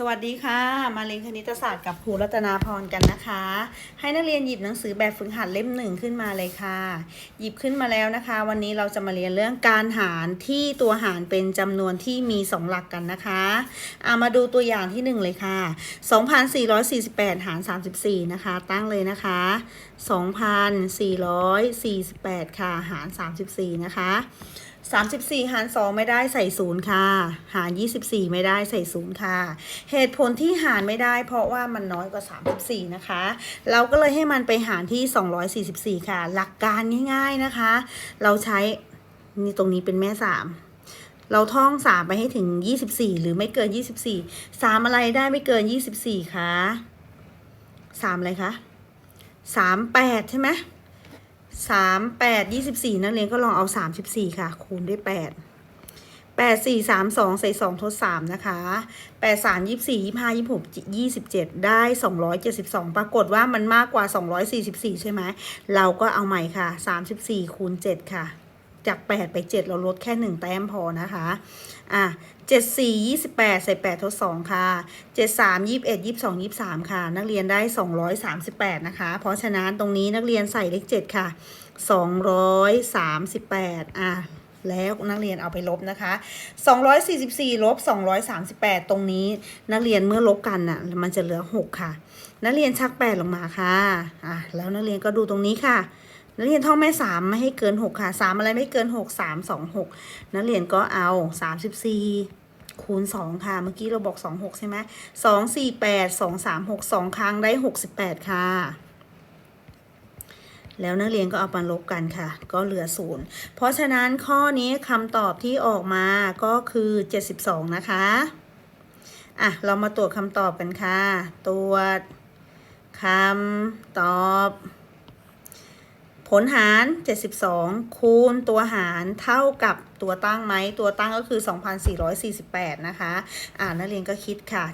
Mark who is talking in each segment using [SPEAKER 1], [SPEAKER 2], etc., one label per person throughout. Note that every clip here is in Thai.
[SPEAKER 1] สวัสดีค่ะ มาเรียนคณิตศาสตร์กับครูรัตนาพรกันนะคะ ให้นักเรียนหยิบหนังสือแบบฝึกหัดเล่มหนึ่งขึ้นมาเลยค่ะ หยิบขึ้นมาแล้วนะคะ วันนี้เราจะมาเรียนเรื่องการหารที่ตัวหารเป็นจำนวนที่มี 2 หลักกันนะคะเอามาดูตัวอย่างที่ 1 เลยค่ะ 2,448 หาร 34 นะคะ ตั้งเลยนะคะ 2,448 ค่ะ หาร 34 นะคะ 34 หาร 2 ไม่ได้ใส่ศูนย์ค่ะ หาร 24 ไม่ได้ใส่ศูนย์ค่ะ เหตุผลที่หารไม่ได้ เพราะว่ามันน้อยกว่า 34 นะคะ เราก็เลยให้มันไปหารที่ 244 ค่ะ หลักการง่ายๆนะคะ เราใช้นี่ตรงนี้เป็นแม่ 3เราท่อง3ไปให้ถึง24หรือไม่เกิน24 3อะไรได้ไม่เกิน24คะ3อะไรคะ38ใช่ไหม สามแปดยี่สิบสี่นักเรียนก็ลองเอาสามสิบสี่ค่ะ คูณด้วยแปดแปดสี่สามสองใส่สองทดสามนะคะแปดสามยี่สี่ยี่ห้ายี่หกยี่สิบเจ็ดได้สองร้อยเจ็ดสิบสองปรากฏว่ามันมากกว่าสองร้อยสี่สิบสี่ใช่ไหม เราก็เอาใหม่ค่ะสามสิบสี่คูณเจ็ดค่ะ จากแปดไปเจ็ดเราลดแค่หนึ่งแต้มพอนะคะ อะเจ็ดสี่ยี่สิบแปดใส่แปดทดสองค่ะเจ็ดสามยี่สิบเอ็ดยี่สิบสองยี่สิบสามค่ะ นักเรียนได้สองร้อยสามสิบแปดนะคะ เพราะฉะนั้นตรงนี้นักเรียนใส่เลขเจ็ดค่ะสองร้อยสามสิบแปดอะแล้วนักเรียนเอาไปลบนะคะ 244ลบ238 ตรงนี้นักเรียนเมื่อลบกันน่ะมันจะเหลือ 6 ค่ะ นักเรียนชัก 8 ลงมาค่ะอะแล้วนักเรียนก็ดูตรงนี้ค่ะ นักเรียนท่องแม่3ไม่ให้เกิน6ค่ะ3อะไรไม่เกิน6 3 2 6นักเรียนก็เอา34คูณ2ค่ะ เมื่อกี้เราบอก2 6ใช่ไหม2 4 8 2 3 6 2ครั้งได้68ค่ะแล้วนักเรียนก็เอามาลบกันค่ะ ก็เหลือศูนย์เพราะฉะนั้นข้อนี้คำตอบที่ออกมาก็คือ 72 นะคะ อะ เรามาตรวจคำตอบกันค่ะ ตรวจคำตอบ ผลหาร 72 คูณตัวหารเท่ากับตัวตั้งไหม ตัวตั้งก็คือ 2,448 นะคะ อ่านักเรียนก็คิดค่ะ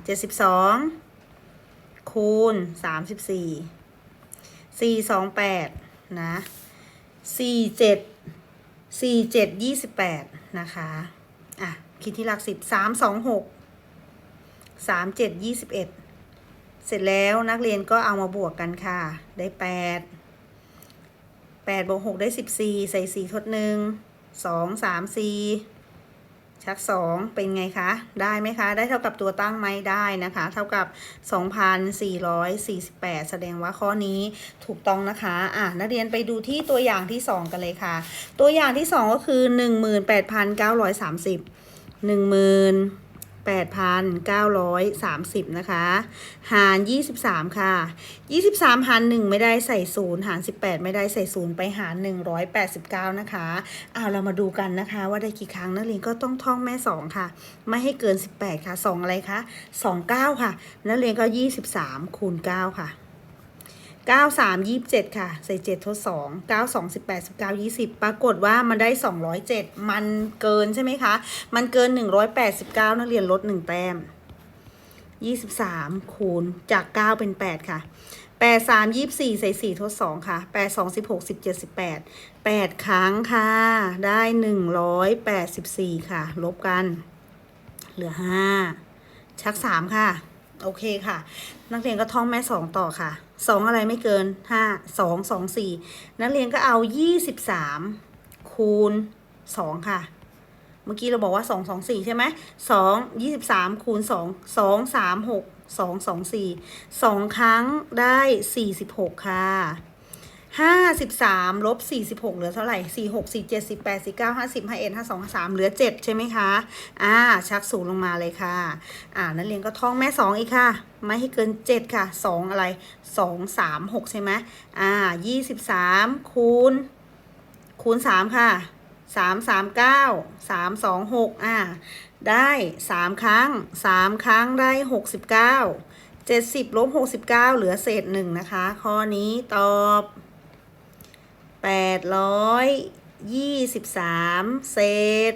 [SPEAKER 1] 72 คูณ 34 428 นะสี่เจ็ดสี่เจ็ดยี่สิบแปดนะคะ อะ คิดที่หลักสิบสามสองหกสามเสร็จแล้วนักเรียนก็เอามาบวกกันค่ะ ได้แปด แปดบวกหกได้สิบสี่ใส่สี่ทดหนึ่งสองสามสี่ชักสองเป็นไงคะ ได้ไหมคะ ได้เท่ากับตัวตั้งไหมได้นะคะ เท่ากับ 2,448 แสดงว่าข้อนี้ถูกต้องนะคะ อะนักเรียนไปดูที่ตัวอย่างที่ 2 กันเลยค่ะ ตัวอย่างที่ 2 ก็คือ 18,930 8,930 นะคะ หาร 23 ค่ะ 23 หาร 1 ไม่ได้ใส่0หาร 18 ไม่ได้ใส่0ไปหาร 189 นะคะเอาเรามาดูกันนะคะ ว่าได้กี่ครั้งนักเรียนก็ต้องท่องแม่ 2 ค่ะ ไม่ให้เกิน 18 ค่ะ 2 อะไรคะ 29 ค่ะ นักเรียนก็ 23 คูณ 9 ค่ะ 9 3 27ค่ะ ใส่7ทด2 9 2 18 19 20ปรากฏว่ามันได้207มันเกินใช่ไหมคะ มันเกิน189นักเรียนลด1แต้ม23คูณจาก9เป็น8ค่ะ8 3 24ใส่4ทด2ค่ะ8 2 16 17 18 8ครั้งค่ะ ได้184ค่ะ ลบกัน เหลือ5ชัก3ค่ะ โอเคค่ะ นักเรียนก็ท่องแม่2ต่อค่ะ สองอะไรไม่เกินห้าสองสองสี่นักเรียนก็เอายี่สิบสามคูณสองค่ะ เมื่อกี้เราบอกว่าสองสองสี่ใช่ไหมสองยี่สิบสามคูณสองสองสามหกสองสองสี่สองครั้งได้สี่สิบหกค่ะ ห้าสิบสามลบสี่สิบหกเหลือเท่าไหร่สี่หกสี่เจ็ดสิบแปดสี่เก้าห้าสิบห้าเอ็ดห้าสองสามเหลือเจ็ดใช่ไหมคะ อ่า ชักสูงลงมาเลยค่ะ อ่า นักเรียนก็ท่องแม่สองอีกค่ะ ไม่ให้เกินเจ็ดค่ะสองอะไรสองสามหกใช่ไหมอ่ายี่สิบสามคูณ คูณสามค่ะสามสามเก้าสามสองหกอ่า ได้สามครั้งสามครั้งได้หกสิบเก้าเจ็ดสิบลบหกสิบเก้าเหลือเศษหนึ่งนะคะ ข้อนี้ตอบ แปดร้อยยี่สิบสามเศษ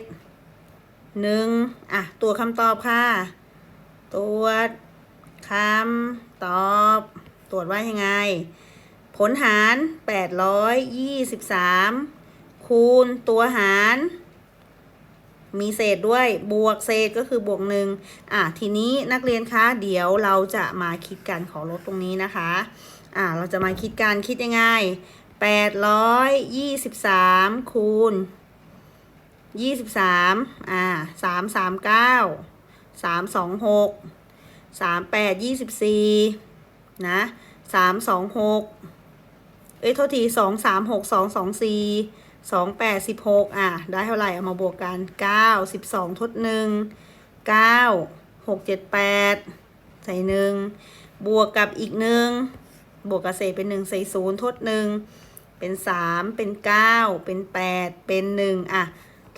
[SPEAKER 1] หนึ่งอะ ตัวคำตอบค่ะตรวคำตอบ ตรวจว่ายังไง ผลหารแปดร้อยยี่สิบสามคูณตัวหาร มีเศษด้วยบวกเศษก็คือบวกหนึ่งอะ ทีนี้นักเรียนคะ เดี๋ยวเราจะมาคิดกันขอลบตรงนี้นะคะ อะ เราจะมาคิดกันคิดยังไง แปดร้อยยี่สิบสามคูณยี่สิบสามอ่าสามสามเก้าสามสองหกสามแปดยี่สิบสี่นะสามสองหกเอ้ยโทษทีสองสามหกสองสองสี่สองแปดสิบหกอะ ได้เท่าไหร่ เอามาบวกกันเก้าสิบสองทดหนึ่งเก้าหกเจ็ดแปดใส่หนึ่งบวกกับอีกหนึ่งบวกกับเศษเป็นหนึ่งใส่ศูนย์ทดหนึ่ง เป็นสามเป็นเก้าเป็นแปดเป็นหนึ่งอะ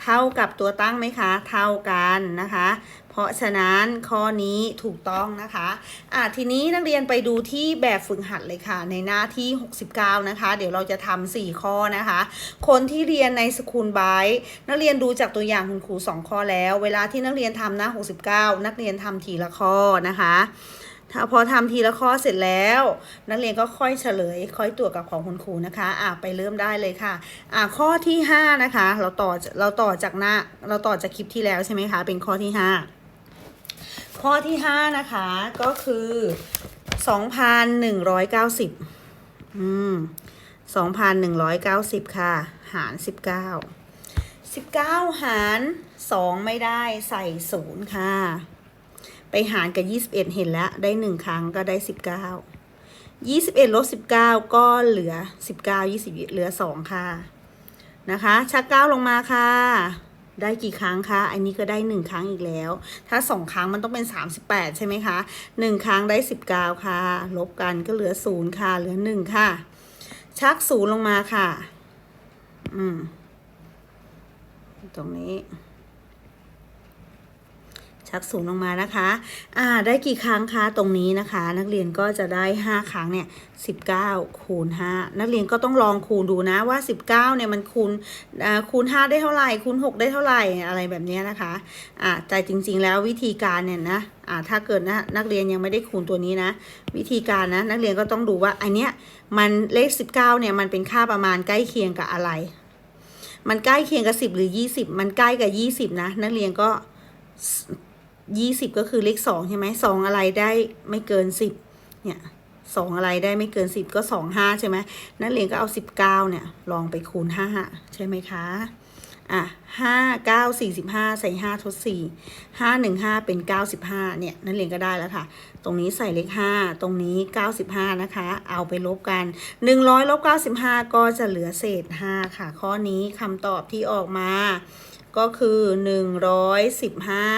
[SPEAKER 1] เท่ากับตัวตั้งไหมคะ เท่ากันนะคะ เพราะฉะนั้นข้อนี้ถูกต้องนะคะอะทีนี้นักเรียนไปดูที่แบบฝึกหัดเลยค่ะ ในหน้าที่ 69 นะคะ เดี๋ยวเราจะทำ4ข้อนะคะ คนที่เรียนในสคูลไบต์นักเรียนดูจากตัวอย่างคุณครู 2 ข้อแล้ว เวลาที่นักเรียนทำหน้า 69 นักเรียนทำทีละข้อนะคะ ถ้าพอทำทีละข้อเสร็จแล้ว นักเรียนก็ค่อยเฉลย ค่อยตรวจกับของคุณครูนะคะอะไปเริ่มได้เลยค่ะอะข้อที่ 5 นะคะ เราต่อเราต่อจากหน้าเราต่อจากคลิปที่แล้วใช่ไหมคะ เป็นข้อที่ 5 ข้อที่ 5 นะคะก็คือ 2,190อืม2,190 ค่ะ หาร 19 19 หาร 2 ไม่ได้ใส่ 0 ค่ะ ไปหารกับ 21 เห็นแล้ว ได้ 1 ครั้งก็ได้ 19 21ลบ19 ก็เหลือ 19 20 เหลือ 2 ค่ะ นะคะชัก 9 ลงมาค่ะ ได้กี่ครั้งคะ อันนี้ก็ได้ 1 ครั้งอีกแล้ว ถ้า 2 ครั้งมันต้องเป็น 38 ใช่ไหมคะ 1 ครั้งได้ 19 ค่ะ ลบกันก็เหลือ 0 ค่ะ เหลือ 1 ค่ะ ชัก 0 ลงมาค่ะ อืม ตรงนี้ ชักศูนย์ลงมานะคะอ่าได้กี่ครั้งคะตรงนี้นะคะ นักเรียนก็จะได้ 5 ครั้งเนี่ย19คูณ5นักเรียนก็ต้องลองคูณดูนะว่า 19เนี่ยมันคูณอ่าคูณ 5 ได้เท่าไหร่คูณ 6 ได้เท่าไหร่อะไรแบบนี้นะคะอ่าแต่จริงๆแล้ววิธีการเนี่ยนะอ่าถ้าเกิดนะนักเรียนยังไม่ได้คูณตัวนี้นะ วิธีการนะนักเรียนก็ต้องดูว่าอันเนี้ยมันเลข 19เนี่ยมันเป็นค่าประมาณใกล้เคียงกับอะไรมันใกล้เคียงกับ 10 หรือ 20 มันใกล้กับ 20 นะ นักเรียนก็ ยี่สิบก็คือเลขสองใช่ไหมสองอะไรได้ไม่เกินสิบเนี่ยสองอะไรได้ไม่เกินสิบก็สองห้าใช่ไหมนักเรียนก็เอาสิบเก้าเนี่ยลองไปคูณห้าใช่ไหมคะอะห้าเก้าสี่สิบห้าใส่ห้าทดสี่ห้าหนึ่งห้าเป็นเก้าสิบห้าเนี่ยนักเรียนก็ได้แล้วค่ะ ตรงนี้ใส่เลขห้าตรงนี้เก้าสิบห้านะคะ เอาไปลบกันหนึ่งร้อยลบเก้าสิบห้าก็จะเหลือเศษห้าค่ะ ข้อนี้คำตอบที่ออกมา ก็คือหนึ่งร้อยสิบห้า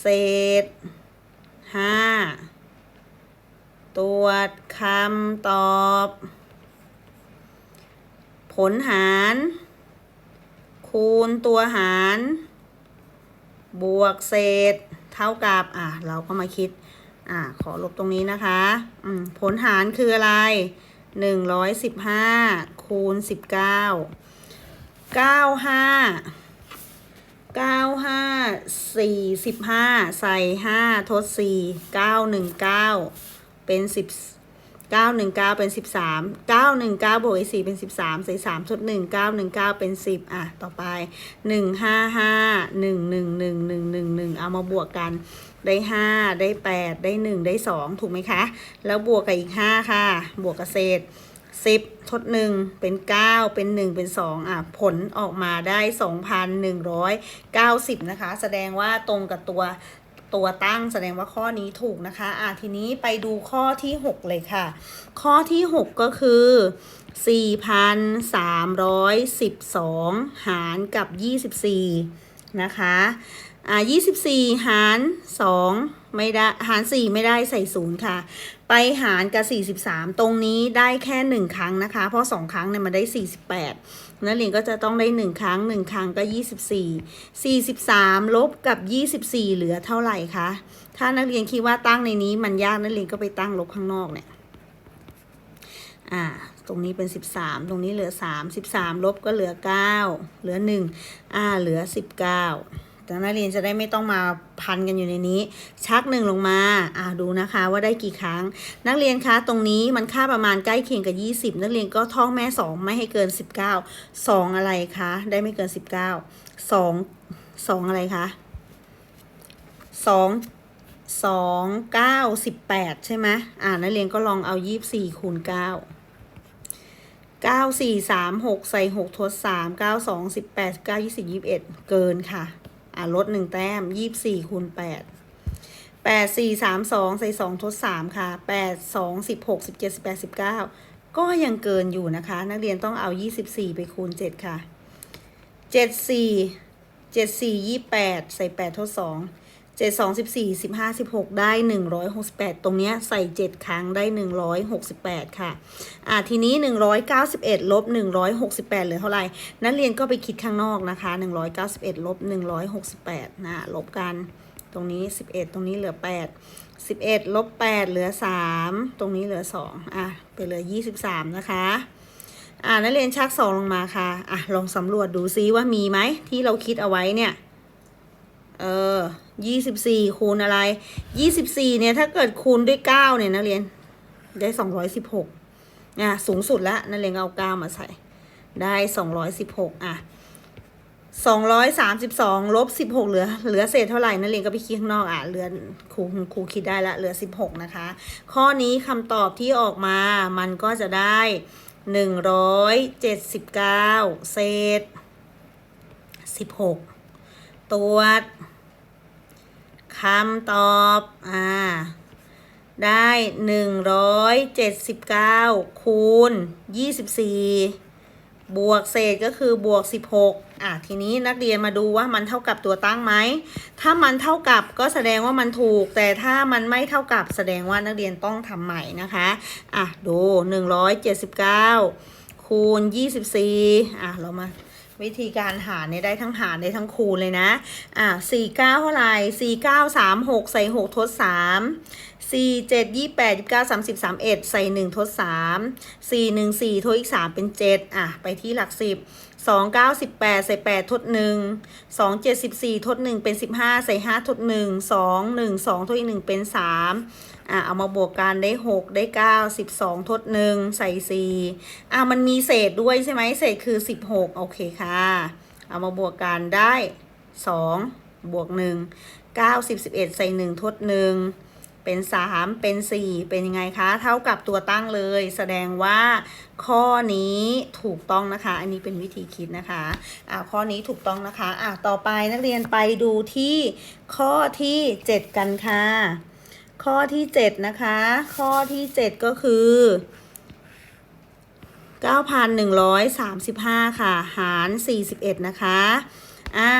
[SPEAKER 1] เศษห้าตรวจคำตอบ ผลหาร คูณตัวหาร บวกเศษ เท่ากับ อะ เราก็มาคิด อะ ขอลบตรงนี้นะคะผลหารคืออะไรหนึ่งร้อยสิบห้าคูณสิบเก้าเก้าห้า เก้าห้าสี่สิบห้าใส่ห้าทดสี่เก้าหนึ่งเก้าเป็นสิบเก้าหนึ่งเก้าเป็นสิบสามเก้าหนึ่งเก้าบวกอีกสี่เป็นสิบสามใส่สามทดหนึ่งเก้าหนึ่งเก้าเป็นสิบอะ ต่อไปหนึ่งห้าห้าหนึ่งหนึ่งหนึ่งหนึ่งหนึ่งหนึ่งเอามาบวกกันได้ห้าได้แปดได้หนึ่งได้สองถูกไหมคะ แล้วบวกกับอีกห้าค่ะ บวกกับเศษ สิบทดหนึ่งเป็นเก้าเป็นหนึ่งเป็นสองอะผลออกมาได้สองพันหนึ่งร้อยเก้าสิบนะคะ แสดงว่าตรงกับตัวตัวตั้งแสดงว่าข้อนี้ถูกนะคะ อะทีนี้ไปดูข้อที่ 6 เลยค่ะ ข้อที่ 6 ก็คือ 4,312 หารกับ 24 นะคะอ่า24 หาร 2 ไม่ได้ หาร 4 ไม่ได้ใส่0ค่ะ ไปหารกับ 43 ตรงนี้ได้แค่ 1 ครั้งนะคะ เพราะ 2 ครั้งเนี่ยมันได้ 48นักเรียนก็จะต้องได้ 1 ครั้ง 1 ครั้งก็ 24 43 ลบกับ 24 เหลือเท่าไหร่คะ ถ้านักเรียนคิดว่าตั้งในนี้มันยากนักเรียนก็ไปตั้งลบข้างนอกเนี่ย อ่า ตรงนี้เป็น 13 ตรงนี้เหลือ 3 13 ลบก็เหลือ 9 เหลือ 1 อ่า เหลือ 19แต่นักเรียนจะได้ไม่ต้องมาพันกันอยู่ในนี้ ชักหนึ่งลงมา อ่าดูนะคะว่าได้กี่ครั้ง นักเรียนคะตรงนี้มันค่าประมาณใกล้เคียงกับ 20 นักเรียนก็ท่องแม่ 2 ไม่ให้เกิน 19 2 อะไรคะ ได้ไม่เกิน 19สองสองอะไรคะสองสองเก้าสิบแปดใช่ไหมอ่านักเรียนก็ลองเอายี่สี่คูณเก้า เก้าสี่สามหกใส่หกทดสามเก้าสองสิบแปดเก้ายี่สิบยี่สิบเอ็ดเกินค่ะ อ่าลดหนึ่งแต้มยี่สี่คูณแปดแปดสี่สามสองใส่สองทดสามค่ะแปดสองสิบหกสิบเจ็ดสิบแปดสิบเก้าก็ยังเกินอยู่นะคะ นักเรียนต้องเอายี่สิบสี่ไปคูณเจ็ดค่ะเจ็ดสี่เจ็ดสี่ยี่แปดใส่แปดทดสอง เจ็ดสองสิบสี่สิบห้าสิบหกได้หนึ่งร้อยหกสิบแปดตรงเนี้ยใส่เจ็ดครั้งได้หนึ่งร้อยหกสิบแปดค่ะ อ่าทีนี้หนึ่งร้อยเก้าสิบเอ็ดลบหนึ่งร้อยหกสิบแปดเหลือเท่าไหร่ นักเรียนก็ไปคิดข้างนอกนะคะหนึ่งร้อยเก้าสิบเอ็ดลบหนึ่งร้อยหกสิบแปดนะลบกัน ตรงนี้สิบเอ็ดตรงนี้เหลือแปดสิบเอ็ดลบแปดเหลือสามตรงนี้เหลือสองอะไปเหลือยี่สิบสามนะคะอ่านักเรียนชักสองลงมาค่ะอะลองสำรวจดูซิว่ามีไหมที่เราคิดเอาไว้เนี่ย เออยี่สิบสี่คูณอะไรยี่สิบสี่เนี่ยถ้าเกิดคูณด้วยเก้าเนี่ยนักเรียนได้สองร้อยสิบหกอะสูงสุดแล้วนักเรียนเอาเก้ามาใส่ได้สองร้อยสิบหกอะสองร้อยสามสิบสองลบสิบหกเหลือเหลือเศษเท่าไหร่นักเรียนก็ไปคิดข้างนอกอะเหลือครูครูคิดได้ละเหลือสิบหกนะคะ ข้อนี้คำตอบที่ออกมามันก็จะได้หนึ่งร้อยเจ็ดสิบเก้าเศษสิบหกตรว คำตอบอ่าได้หนึ่งร้อยเจ็ดสิบเก้าคูณยี่สิบสี่บวกเศษก็คือบวกสิบหกอะทีนี้นักเรียนมาดูว่ามันเท่ากับตัวตั้งไหม ถ้ามันเท่ากับก็แสดงว่ามันถูก แต่ถ้ามันไม่เท่ากับแสดงว่านักเรียนต้องทำใหม่นะคะอะดูหนึ่งร้อยเจ็ดสิบเก้าคูณยี่สิบสี่อะเรามา วิธีการหารเนี่ยได้ทั้งหารได้ทั้งคูณเลยนะ อ่าสี่เก้าเท่าไหร่สี่เก้าสามหกใส่หกทดสามสี่เจ็ดยี่แปดยี่เก้าสามสิบสามเอ็ดใส่หนึ่งทดสามสี่หนึ่งสี่ทดอีกสามเป็นเจ็ดอะไปที่หลักสิบ สองเก้าสิบแปดใส่แปดทดหนึ่งสองเจ็ดสิบสี่ทดหนึ่งเป็นสิบห้าใส่ห้าทดหนึ่งสองหนึ่งสองทดอีกหนึ่งเป็นสามอะ เอามาบวกกันได้หกได้เก้าสิบสองทดหนึ่งใส่สี่อะ มันมีเศษด้วยใช่ไหมเศษคือสิบหกโอเคค่ะ เอามาบวกกันได้สองบวกหนึ่งเก้าสิบสิบเอ็ดใส่หนึ่งทดหนึ่ง เป็นสามเป็นสี่เป็นยังไงคะ เท่ากับตัวตั้งเลย แสดงว่าข้อนี้ถูกต้องนะคะ อันนี้เป็นวิธีคิดนะคะอ่าข้อนี้ถูกต้องนะคะอ่าต่อไปนักเรียนไปดูที่ข้อที่เจ็ดกันค่ะ ข้อที่เจ็ดนะคะ ข้อที่เจ็ดก็คือ9,135 ค่ะ หาร 41 นะคะ อ่า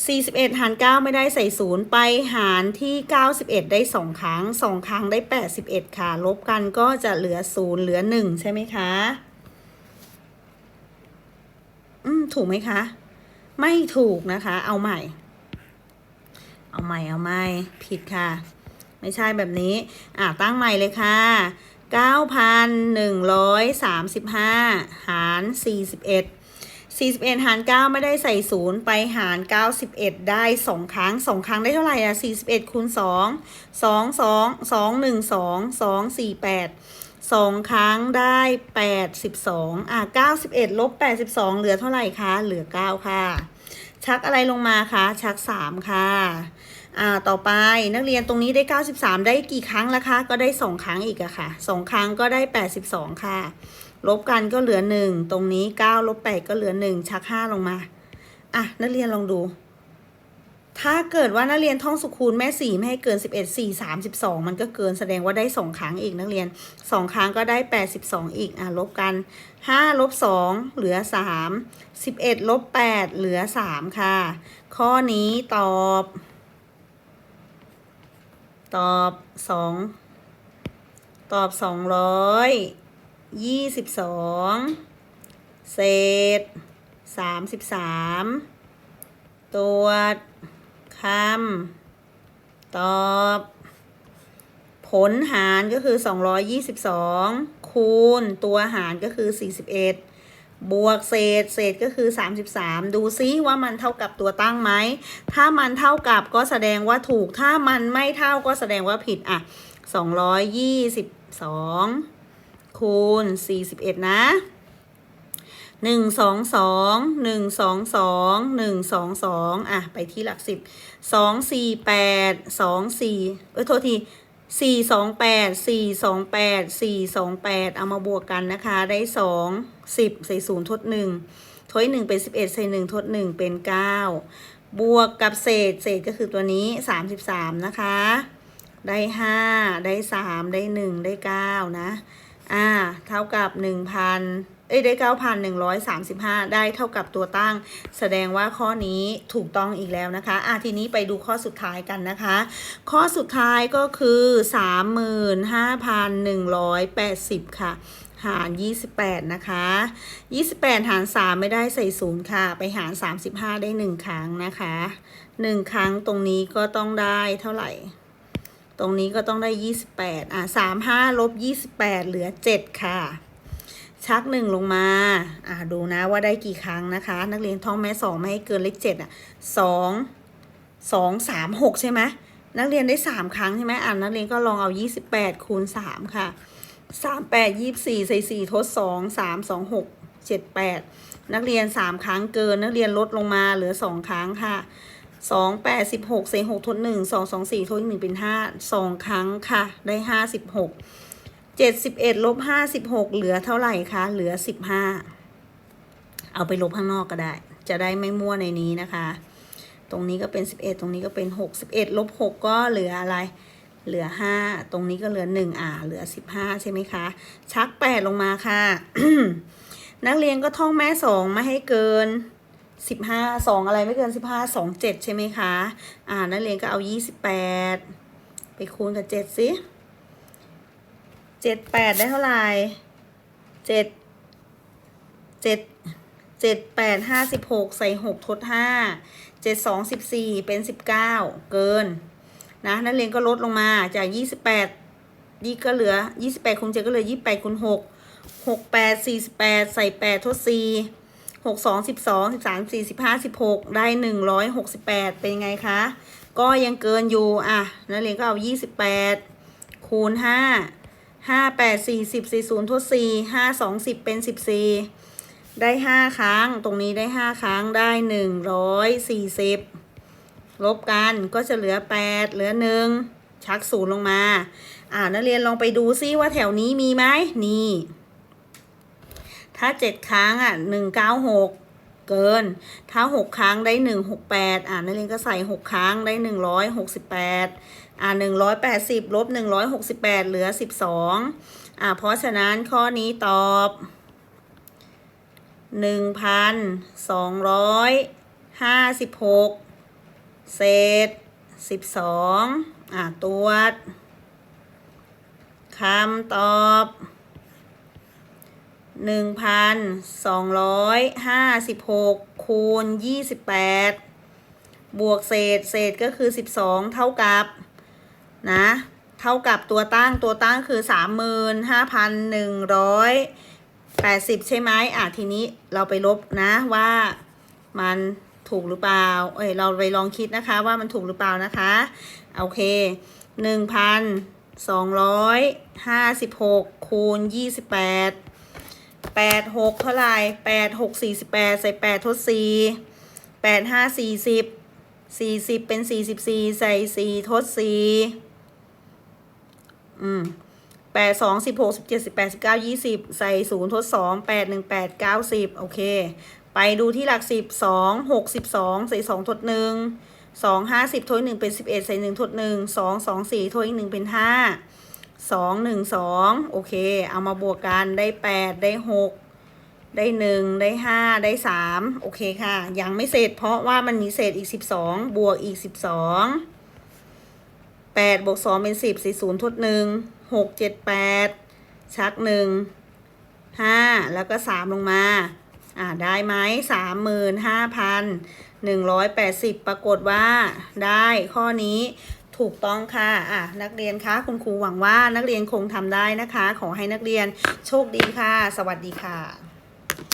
[SPEAKER 1] 41 หาร 9 ไม่ได้ใส่ศูนย์ไปหารที่ 91 ได้ 2 ครั้ง 2 ครั้งได้ 81 ค่ะ ลบกันก็จะเหลือ0เหลือ 1 ใช่ไหมคะ อืม ถูกไหมคะ ไม่ถูกนะคะ เอาใหม่ เอาใหม่ เอาใหม่ ผิดค่ะ ไม่ใช่แบบนี้ อะตั้งใหม่เลยค่ะ 9,135 หาร 41 41 หาร 9 ไม่ได้ใส่ศูนย์ไปหาร 91 ได้ 2 ครั้ง 2 ครั้งได้เท่าไหร่อะ41คูณ2 2 2 2 1 2 2 4 8 2 ครั้งได้ 82 อะ 91 ลบ 82 เหลือเท่าไหร่คะ เหลือ 9 ค่ะ ชักอะไรลงมาคะ ชัก 3 ค่ะ อ่า ต่อไปนักเรียนตรงนี้ได้ 93 ได้กี่ครั้งแล้วคะ ก็ได้ 2 ครั้งอีกอะค่ะ 2 ครั้งก็ได้ 82 ค่ะ ลบกันก็เหลือ1ตรงนี้9ลบ8ก็เหลือ1ชัก5ลงมาอะนักเรียนลองดู ถ้าเกิดว่านักเรียนท่องสุคูณแม่สี่ไม่ให้เกิน11 4 32มันก็เกินแสดงว่าได้2ครั้งอีกนักเรียน2ครั้งก็ได้82อีกอะลบกัน5ลบ2เหลือ3 11ลบ8เหลือ3ค่ะ ข้อนี้ตอบ ตอบสองตอบสองร้อย ยี่สิบสองเศษสามสิบสามตรวจคำตอบ ผลหารก็คือ222คูณตัวหารก็คือ41บวกเศษเศษก็คือ 33 ดูซิว่ามันเท่ากับตัวตั้งไหม ถ้ามันเท่ากับก็แสดงว่าถูก ถ้ามันไม่เท่าก็แสดงว่าผิดอะ 222 คูณ 41 นะหนึ่งสองสองหนึ่งสองสองหนึ่งสองสองอะ ไปที่หลักสิบสองสี่แปดสองสี่เอ้ยโทษทีสี่สองแปดสี่สองแปดสี่สองแปดเอามาบวกกันนะคะ ได้สองสิบใส่ศูนย์ทดหนึ่งทดหนึ่งเป็นสิบเอ็ดใส่หนึ่งทดหนึ่งเป็นเก้าบวกกับเศษเศษก็คือตัวนี้สามสิบสามนะคะ ได้ห้าได้สามได้หนึ่งได้เก้านะ อ่า เท่ากับหนึ่งพันเอ้ย ได้เก้าพันหนึ่งร้อยสามสิบห้าได้เท่ากับตัวตั้ง แสดงว่าข้อนี้ถูกต้องอีกแล้วนะคะอะทีนี้ไปดูข้อสุดท้ายกันนะคะ ข้อสุดท้ายก็คือสามหมื่นห้าพันหนึ่งร้อยแปดสิบค่ะ หาร 28 นะคะ 28 หาร 3 ไม่ได้ใส่ศูนย์ค่ะ ไปหาร 35 ได้ 1 ครั้งนะคะ 1 ครั้งตรงนี้ก็ต้องได้เท่าไหร่ ตรงนี้ก็ต้องได้28อะ35ลบ28เหลือ7ค่ะ ชัก1ลงมา อะดูนะว่าได้กี่ครั้งนะคะ นักเรียนท่องแม่2ไม่ให้เกินเลข7อะ2 2 3 6ใช่ไหมนักเรียนได้3ครั้งใช่ไหมอะนักเรียนก็ลองเอา28คูณ3ค่ะสามแปดยี่สี่ใส่สี่ทดสองสามสองหกเจ็ดแปดนักเรียนสามครั้งเกินนักเรียนลดลงมาเหลือสองครั้งค่ะ สองแปดสิบหกใสหกทดหนึ่งสองสองสี่ทดหนึ่งเป็นห้าสองครั้งค่ะ ได้ห้าสิบหกเจ็ดสิบเอ็ดลบห้าสิบหกเหลือเท่าไหร่คะ เหลือสิบห้าเอาไปลบข้างนอกก็ได้ จะได้ไม่มั่วในนี้นะคะ ตรงนี้ก็เป็นสิบเอ็ดตรงนี้ก็เป็นหกสิบเอ็ดลบหกก็เหลืออะไรเหลือห้าตรงนี้ก็เหลือหนึ่งอ่า เหลือสิบห้าใช่ไหมคะ ชักแปดลงมาค่ะ นักเรียนก็ท่องแม่สองไม่ให้เกิน สิบห้าสองอะไรไม่เกินสิบห้าสองเจ็ดใช่ไหมคะ อ่า นักเรียนก็เอายี่สิบแปดไปคูณกับเจ็ดสิเจ็ดแปดได้เท่าไหร่เจ็ดเจ็ดเจ็ดแปดห้าสิบหกใส่หกทดห้าเจ็ดสองสิบสี่เป็นสิบเก้าเกิน นะนักเรียนก็ลดลงมาจาก28ยี่ก็เหลือ28คูณ7ก็เหลือ28คูณ6 6 8 48ใส่8ทดสี่ 4 6 2 12 13 4 15 16ได้168เป็นไงคะ ก็ยังเกินอยู่ อะ นักเรียนก็เอา28คูณ5 5 8 40 40ทด4 5 2 10เป็น14ได้5ครั้ง ตรงนี้ได้5ครั้งได้140ลบกันก็จะเหลือ8เหลือ1ชักศูนย์ลงมา อ่านักเรียนลองไปดูซิว่าแถวนี้มีไหมนี่ ถ้า7ครั้งอะ196เกิน ถ้า6ครั้งได้168อ่านักเรียนก็ใส่6ครั้งได้168อ่า180ลบ168เหลือ12อ่าเพราะฉะนั้นข้อนี้ตอบ1,256เศษสิบสองอะตรวจคำตอบ หนึ่งพันสองร้อยห้าสิบหกคูณยี่สิบแปดบวกเศษเศษก็คือสิบสองเท่ากับนะเท่ากับตัวตั้งตัวตั้งคือสามหมื่นห้าพันหนึ่งร้อยแปดสิบใช่ไหมอะทีนี้เราไปลบนะว่ามันถูกหรือเปล่า เอ้ยเราไปลองคิดนะคะว่ามันถูกหรือเปล่านะคะโอเคหนึ่งพันสองร้อยห้าสิบหกคูณยี่สิบแปด แปดหกเท่าไหร่แปดหกสี่สิบแปดใส่แปดทดสี่แปดห้าสี่สิบสี่สิบเป็นสี่สิบสี่ใส่สี่ทดสี่อืมแปดสองสิบหกสิบเจ็ดสิบแปดสิบเก้ายี่สิบใส่ศูนย์ทดสองแปดหนึ่งแปดเก้าสิบโอเค ไปดูที่หลักสิบสองหกสิบสองใส่สองทดหนึ่งสองห้าสิบทดหนึ่งเป็นสิบเอ็ดใส่หนึ่งทดหนึ่งสองสองสี่ทดอีกหนึ่งเป็นห้า สองหนึ่งสองโอเค เอามาบวกกันได้แปดได้หกได้หนึ่งได้ห้าได้สามโอเคค่ะ ยังไม่เสร็จเพราะว่ามันมีเศษอีกสิบสองบวกอีกสิบสองแปดบวกสองเป็นสิบสี่ศูนย์ทดหนึ่งหกเจ็ดแปดชักหนึ่งห้าแล้วก็สามลงมา อ่าได้ไหมสามหมื่นห้าพันหนึ่งร้อยแปดสิบปรากฏว่าได้ข้อนี้ ถูกต้องค่ะอะนักเรียนคะคุณครูหวังว่านักเรียนคงทำได้นะคะ ขอให้นักเรียนโชคดีค่ะ สวัสดีค่ะ